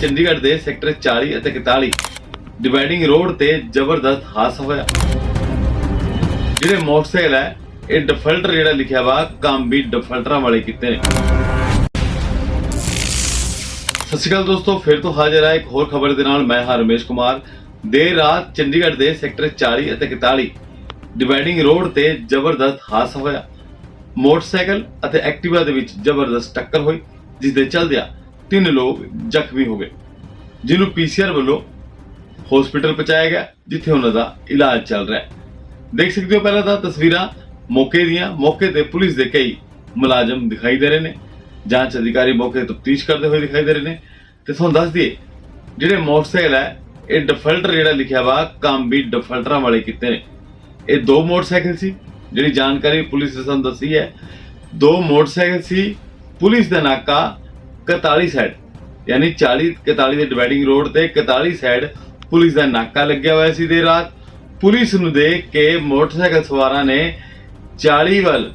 ਚੰਡੀਗੜ੍ਹ ਦੇ ਸੈਕਟਰ 40 ਅਤੇ 41 dividing road ਤੇ ਜ਼ਬਰਦਸਤ ਹਾਦਸਾ ਹੋਇਆ। ਜਿਹੜੇ ਮੋਟਰਸਾਈਕਲ ਹੈ, ਇਹ ਡਿਫਾਲਟਰ ਜਿਹੜਾ ਲਿਖਿਆ ਵਾ, ਕੰਮ ਵੀ ਡਿਫਾਲਟਰਾਂ ਵਾਲੇ ਕੀਤੇ ਨੇ। ਸਤਿ ਸ਼੍ਰੀ ਅਕਾਲ ਦੋਸਤੋ, ਫਿਰ ਤੋਂ ਹਾਜ਼ਰ ਹੈ ਇੱਕ ਹੋਰ ਖਬਰ ਦੇ ਨਾਲ। ਮੈਂ ਹਾਂ ਰਮੇਸ਼ ਕੁਮਾਰ। ਦੇਰ ਰਾਤ ਚੰਡੀਗੜ੍ਹ ਦੇ ਸੈਕਟਰ 40 ਅਤੇ 41 ਡਿਵਾਈਡਿੰਗ ਰੋਡ ਤੇ ਜ਼ਬਰਦਸਤ ਹਾਦਸਾ ਹੋਇਆ। ਮੋਟਰਸਾਈਕਲ ਅਤੇ ਐਕਟਿਵਾ ਦੇ ਵਿੱਚ ਜ਼ਬਰਦਸਤ ਟੱਕਰ ਹੋਈ ਜਿਸ ਦੇ ਚਲਦਿਆਂ ਤਿੰਨ ਲੋਕ ਜ਼ਖਮੀ ਹੋ ਗਏ, ਜਿਹਨੂੰ ਪੀਸੀਆਰ ਵੱਲੋਂ ਹਸਪੀਟਲ ਪਹੁੰਚਾਇਆ ਗਿਆ, ਜਿੱਥੇ ਉਹਨਾਂ ਦਾ ਇਲਾਜ ਚੱਲ ਰਿਹਾ ਹੈ। ਦੇਖ ਸਕਦੇ ਹੋ ਪਹਿਲਾਂ ਤਾਂ ਤਸਵੀਰਾਂ ਮੌਕੇ ਦੀਆਂ, ਮੌਕੇ ਤੇ ਪੁਲਿਸ ਦੇ ਕਈ ਮੁਲਾਜ਼ਮ ਦਿਖਾਈ ਦੇ ਰਹੇ ਨੇ, ਜਾਂਚ ਅਧਿਕਾਰੀ ਮੌਕੇ ਤੇ ਤਫਤੀਸ਼ ਕਰਦੇ ਹੋਏ ਦਿਖਾਈ ਦੇ ਰਹੇ ਨੇ। ਤੇ ਤੁਹਾਨੂੰ ਦੱਸ ਦਈਏ, ਜਿਹੜੇ ਮੋਟਰਸਾਈਕਲ ਹੈ, ਇਹ ਡਿਫਾਲਟਰ ਜਿਹੜਾ ਲਿਖਿਆ ਵਾ, ਕੰਮ ਵੀ ਡਿਫਾਲਟਰਾਂ ਵਾਲੇ ਕੀਤੇ ਨੇ। ਇਹ ਦੋ ਮੋਟਰਸਾਈਕਲ ਸੀ, ਜਿਹੜੀ ਜਾਣਕਾਰੀ ਪੁਲਿਸ ਨੇ ਸਾਨੂੰ ਦੱਸੀ ਹੈ। ਦੋ ਮੋਟਰਸਾਈਕਲ ਸੀ, ਪੁਲਿਸ ਦਾ ਨਾਕਾ 41 ਸਾਈਡ ਯਾਨੀ 40 41 ਦੇ ਡਿਵਾਈਡਿੰਗ ਰੋਡ ਤੇ 41 ਸਾਈਡ ਪੁਲਿਸ ਦਾ ਨਾਕਾ ਲੱਗਿਆ ਹੋਇਆ ਸੀ ਦੇਰ ਰਾਤ। ਪੁਲਿਸ ਨੂੰ ਦੇਖ ਕੇ ਮੋਟਰਸਾਈਕਲ ਸਵਾਰਾਂ ਨੇ 40 ਵੱਲ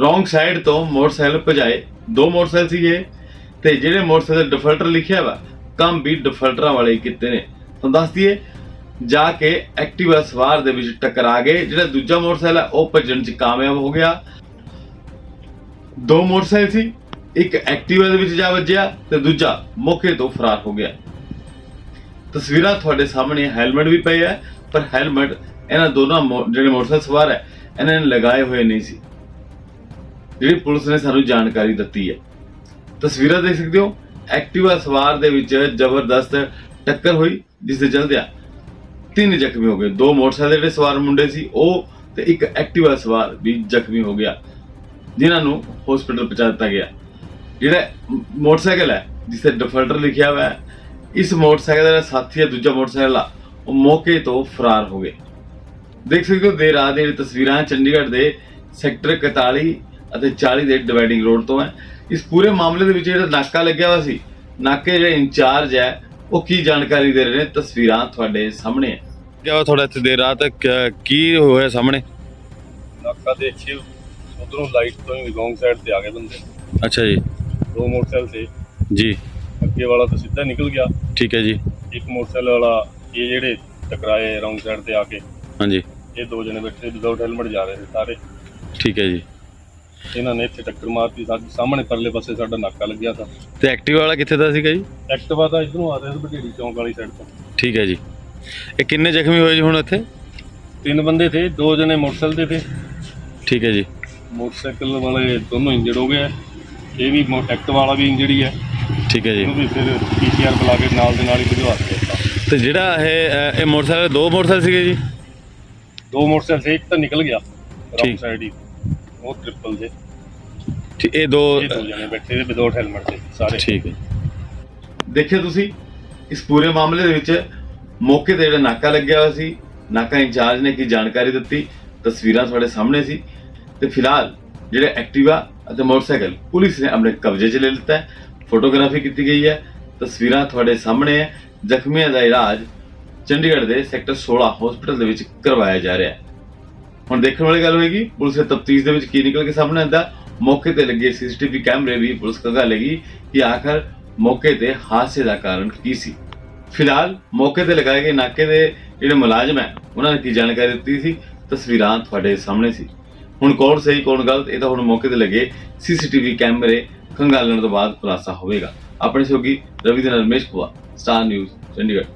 ਰੋਂਗ ਸਾਈਡ ਤੋਂ ਮੋਟਰਸਾਈਕਲ ਭਜਾਏ। ਦੋ ਮੋਟਰਸਾਈਕਲ ਸੀਗੇ ਤੇ ਜਿਹੜੇ ਮੋਟਰਸਾਈਕਲ ਡਿਫਾਲਟਰ ਲਿਖਿਆ ਵਾ, ਕੰਮ ਵੀ ਡਿਫਾਲਟਰਾਂ ਵਾਲੇ ਕੀਤੇ ਨੇ। ਤੁਹਾਨੂੰ ਦੱਸ ਦਈਏ, ਜਾ ਕੇ ਐਕਟਿਵਾ ਸਵਾਰ ਦੇ ਵਿੱਚ ਟਕਰਾ ਗਏ। ਜਿਹੜਾ ਦੂਜਾ ਮੋਟਰਸਾਈਕਲ ਹੈ ਉਹ ਭੱਜਣ 'ਚ ਕਾਮਯਾਬ ਹੋ ਗਿਆ। ਦੋ ਮੋਟਰਸਾਈਕਲ ਸੀ। ਇੱਕ ਐਕਟਿਵਾ ਦੇ ਵਿੱਚ ਜਾ ਵੱਜਿਆ ਤੇ ਦੂਜਾ ਮੌਕੇ ਤੋਂ ਫਰਾਰ ਹੋ ਗਿਆ। ਤਸਵੀਰਾਂ ਤੁਹਾਡੇ ਸਾਹਮਣੇ ਹੈਲਮਟ ਵੀ ਪਈ ਹੈ ਪਰ ਹੈਲਮਟ ਇਹਨਾਂ ਦੋਨਾਂ ਮੋ- ਜਿਹੜੇ ਮੋਟਰਸਾਈਕਲ ਸਵਾਰ ਹੈ ਇਹਨਾਂ ਨੇ ਲਗਾਏ ਹੋਏ ਨਹੀਂ ਸੀ। ਜਿਹੜੀ ਪੁਲਿਸ ਨੇ ਸਾਨੂੰ ਜਾਣਕਾਰੀ ਦਿੱਤੀ ਹੈ ਤਸਵੀਰਾਂ ਦੇਖ ਸਕਦੇ ਹੋ, ਐਕਟਿਵਾ ਸਵਾਰ ਦੇ ਵਿੱਚ ਜ਼ਬਰਦਸਤ ਟੱਕਰ ਹੋਈ, ਜਿਸ ਦੇ ਚਲਦਿਆਂ ਤਿੰਨ ਜ਼ਖਮੀ ਹੋ ਗਏ। ਦੋ ਮੋਟਰਸਾਈਕਲ ਜਿਹੜੇ ਸਵਾਰ ਮੁੰਡੇ ਸੀ, ਉਹ ਤੇ ਇੱਕ ਐਕਟਿਵਾ ਸਵਾਰ ਵੀ ਜ਼ਖਮੀ ਹੋ ਗਿਆ, ਜਿਨ੍ਹਾਂ ਨੂੰ ਹਸਪੀਟਲ ਪਹੁੰਚਾ ਦਿੱਤਾ ਗਿਆ। ਜਿਹੜਾ ਮੋਟਰਸਾਈਕਲ ਹੈ ਜਿਸ ਤੇ ਡਿਫਾਲਟਰ ਲਿਖਿਆ ਹੋਇਆ ਹੈ ਇਸ ਮੋਟਰਸਾਈਕਲ ਦਾ ਸਾਥੀ ਹੈ ਦੂਜਾ ਮੋਟਰਸਾਈਕਲ ਆ ਉਹ ਮੌਕੇ ਤੋਂ ਫਰਾਰ ਹੋ ਗਏ। ਦੇਖ ਸਕਦੇ ਹੋ ਦੇਰ ਰਾਤ ਦੀਆਂ ਤਸਵੀਰਾਂ ਚੰਡੀਗੜ੍ਹ ਦੇ ਸੈਕਟਰ 41 ਅਤੇ 40 ਦੇ ਡਿਵਾਈਡਿੰਗ ਰੋਡ ਤੋਂ ਹੈ। ਇਸ ਪੂਰੇ ਮਾਮਲੇ ਦੇ ਵਿੱਚ ਜਿਹੜਾ ਨਾਕਾ ਲੱਗਿਆ ਹੋਇਆ ਸੀ ਨਾਕੇ ਜਿਹੜੇ ਇੰਚਾਰਜ ਹੈ ਉਹ ਕੀ ਜਾਣਕਾਰੀ ਦੇ ਰਹੇ ਨੇ? ਤਸਵੀਰਾਂ ਤੁਹਾਡੇ ਸਾਹਮਣੇ ਹੈ। ਕਿਹਾ ਥੋੜਾ ਇੱਥੇ ਦੇਰ ਰਾਤ? ਕੀ ਹੋਇਆ ਸਾਹਮਣੇ? ਨਾਕਾ ਦੇਖੀ ਉਧਰੋਂ ਲਾਈਟ ਤੋਂ ਹੀ ਰੋਂਗ ਸਾਈਡ ਤੇ ਆ ਗਏ ਬੰਦੇ। ਅੱਛਾ ਜੀ। ਦੋ ਮੋਟਰਸਾਈਕਲ ਤੇ। ਜੀ। ਅੱਗੇ ਵਾਲਾ ਤਾਂ ਸਿੱਧਾ ਨਿਕਲ ਗਿਆ। ਠੀਕ ਹੈ ਜੀ। ਇੱਕ ਮੋਟਰਸਾਈਕਲ ਵਾਲਾ ਇਹ ਜਿਹੜੇ ਟਕਰਾਏ ਰੋਂਗ ਸਾਈਡ ਤੇ ਆ ਕੇ ਹਾਂਜੀ। ਇਹ ਦੋ ਜਣੇ ਬੈਠੇ ਵਿਦਆਊਟ ਹੈਲਮਟ ਜਾ ਰਹੇ ਸੀ ਸਾਰੇ। ਠੀਕ ਹੈ ਜੀ। ਇਹਨਾਂ ਨੇ ਇੱਥੇ ਟੱਕਰ ਮਾਰਤੀ ਸਾਡੇ ਸਾਹਮਣੇ ਪਰਲੇ ਪਾਸੇ ਸਾਡਾ ਨਾਕਾ ਲੱਗਿਆ ਤਾਂ। ਤੇ ਐਕਟਿਵਾ ਵਾਲਾ ਕਿੱਥੇ ਦਾ ਸੀਗਾ ਜੀ? ਐਕਟਿਵਾ ਤਾਂ ਇਧਰੋਂ ਆ ਰਿਹਾ ਸੀ ਬਟੇੜੀ ਚੌਂਕ ਵਾਲੀ ਸਾਈਡ ਤੋਂ। ਠੀਕ ਹੈ ਜੀ। ਇਹ ਕਿੰਨੇ ਜ਼ਖਮੀ ਹੋਏ ਜੀ ਹੁਣ ਇੱਥੇ? ਤਿੰਨ ਬੰਦੇ ਥੇ ਦੋ ਜਣੇ ਮੋਟਰਸਾਈਕਲ ਤੇ ਥੇ। ਠੀਕ ਹੈ ਜੀ। ਮੋਟਰਸਾਈਕਲ ਵਾਲੇ ਦੋਨੋਂ ਇੰਜਰਡ ਹੋ ਗਏ। ਇਹ ਵੀ ਐਕਟਿਵਾ ਵਾਲਾ ਵੀ ਇੰਜਰਡ ਹੀ ਠੀਕ ਹੈ ਜੀ। ਇਹਨੂੰ ਵੀ ਫਿਰ ਪੀਸੀਆਰ ਬੁਲਾ ਕੇ ਨਾਲ ਦੇ ਨਾਲ ਹੀ ਭਜਵਾ ਦਿੱਤਾ। ਤੇ ਜਿਹੜਾ ਇਹ ਅ, ਇਹ ਮੋਟਰਸਾਈਕਲ ਦੋ ਮੋਟਰਸਾਈਕਲ ਸੀਗੇ ਜੀ? ਦੋ ਮੋਟਰਸਾਈਕਲ ਸੀ ਇੱਕ ਤਾਂ ਨਿਕਲ ਗਿਆ ਰੌਂਗ ਠੀਕ। ਸਾਈਡ ਹੀ। ਉਹ ਟ੍ਰਿਪਲ ਦੇ। ਠੀਕ ਇਹ ਦੋ ਇਹ ਦੋ ਜਣੇ ਬੈਠੇ ਦੇ ਵਿਦਆਊਟ ਹੈਲਮਟ ਤੇ ਸਾਰੇ। ਠੀਕ ਹੈ। ਦੇਖਿਓ ਤੁਸੀਂ ਇਸ ਪੂਰੇ ਮਾਮਲੇ ਦੇ ਵਿੱਚ ਮੌਕੇ ਤੇ ਜਿਹੜਾ ਨਾਕਾ ਲੱਗਿਆ ਹੋਇਆ ਸੀ ਨਾਕਾ ਇੰਚਾਰਜ ਨੇ ਕੀ ਜਾਣਕਾਰੀ ਦਿੱਤੀ ਤਸਵੀਰਾਂ ਤੁਹਾਡੇ ਸਾਹਮਣੇ ਸੀ। ਤੇ ਫਿਲਹਾਲ ਜਿਹੜੇ ਐਕਟਿਵਾ ਅਤੇ ਮੋਟਰਸਾਈਕਲ। ਪੁਲਿਸ ਨੇ ਆਪਣੇ ਕਬਜ਼ੇ 'ਚ ਲੈ ਲਿੱਤਾ ਹੈ। ਫੋਟੋਗ੍ਰਾਫੀ ਕੀਤੀ ਗਈ ਹੈ। ਤਸਵੀਰਾਂ ਤੁਹਾਡੇ ਸਾਹਮਣੇ ਹੈ। ਜ਼ਖਮੀਆਂ ਦਾ ਇਲਾਜ ਚੰਡੀਗੜ੍ਹ ਦੇ ਸੈਕਟਰ 16 ਹਸਪੀਟਲ ਦੇ ਵਿੱਚ ਕਰਵਾਇਆ ਜਾ ਰਿਹਾ ਹੈ। ਹੁਣ ਦੇਖਣ ਵਾਲੀ ਗੱਲ ਹੋਏਗੀ, ਪੁਲਿਸ ਦੇ ਤਫਤੀਸ਼ ਦੇ ਵਿੱਚ ਕੀ ਨਿਕਲ ਕੇ ਸਾਹਮਣੇ ਆਉਂਦਾ ਮੌਕੇ ਤੇ ਲੱਗੇ ਸੀਸੀਟੀਵੀ ਕੈਮਰੇ ਵੀ ਪੁਲਿਸ ਕਗਾ ਲੇਗੀ ਕਿ ਆਖਰ ਮੌਕੇ ਤੇ ਹਾਦਸੇ ਦਾ ਕਾਰਨ ਕੀ ਸੀ। ਫਿਲਹਾਲ ਮੌਕੇ ਤੇ ਲਗਾਏ ਗਏ ਨਾਕੇ ਦੇ ਜਿਹੜੇ ਮੁਲਾਜ਼ਮ ਹੈ, ਉਹਨਾਂ ਨੇ ਕੀ ਜਾਣਕਾਰੀ ਦਿੱਤੀ ਸੀ? ਤਸਵੀਰਾਂ ਤੁਹਾਡੇ ਸਾਹਮਣੇ ਸੀ। ਹੁਣ ਕੌਣ ਸਹੀ, ਕੌਣ ਗਲਤ, ਇਹ ਤਾਂ ਹੁਣ ਮੌਕੇ ਤੇ ਲੱਗੇ ਸੀਸੀਟੀਵੀ ਕੈਮਰੇ ਖੰਗਾਲਣ ਤੋਂ ਬਾਅਦ ਖੁਲਾਸਾ ਹੋਵੇਗਾ। ਆਪਣੇ ਸਹਿਯੋਗੀ ਰਵੀ ਦੇ ਨਾਲ ਰਮੇਸ਼ ਕੁਮਾਰ ਸਟਾਰ ਨਿਊਜ਼, ਚੰਡੀਗੜ੍ਹ।